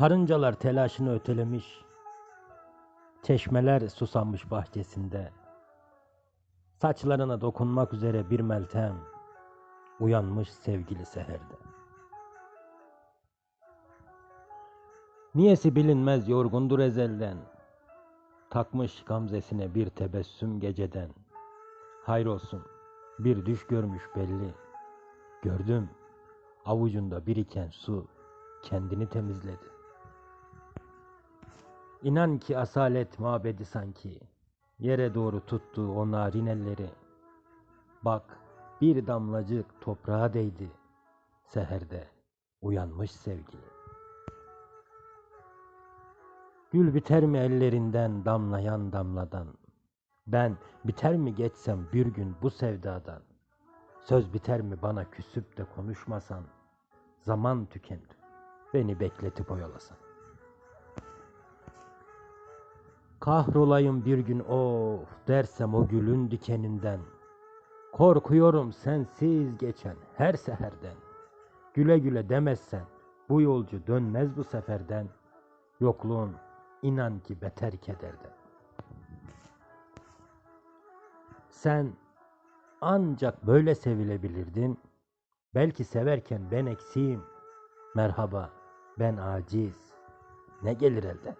Karıncalar telaşını ötelemiş. Çeşmeler susanmış bahçesinde. Saçlarına dokunmak üzere bir meltem uyanmış sevgili seherde. Niyesi bilinmez yorgundur ezelden. Takmış gamzesine bir tebessüm geceden. Hayrolsun bir düş görmüş belli. Gördüm avucunda biriken su kendini temizledi. İnan ki asalet mabedi sanki. Yere doğru tuttu o narin elleri. Bak bir damlacık toprağa değdi. Seherde uyanmış sevgili. Gül biter mi ellerinden damlayan damladan? Ben biter mi geçsem bir gün bu sevdadan? Söz biter mi bana küsüp de konuşmasan? Zaman tükendi. Beni bekletip oyalasan. Kahrolayım bir gün of dersem o gülün dikeninden. Korkuyorum sensiz geçen her seherden. Güle güle demezsen bu yolcu dönmez bu seferden. Yokluğun inan ki beter kederden. Sen ancak böyle sevilebilirdin. Belki severken ben eksiğim. Merhaba ben aciz. Ne gelir elden?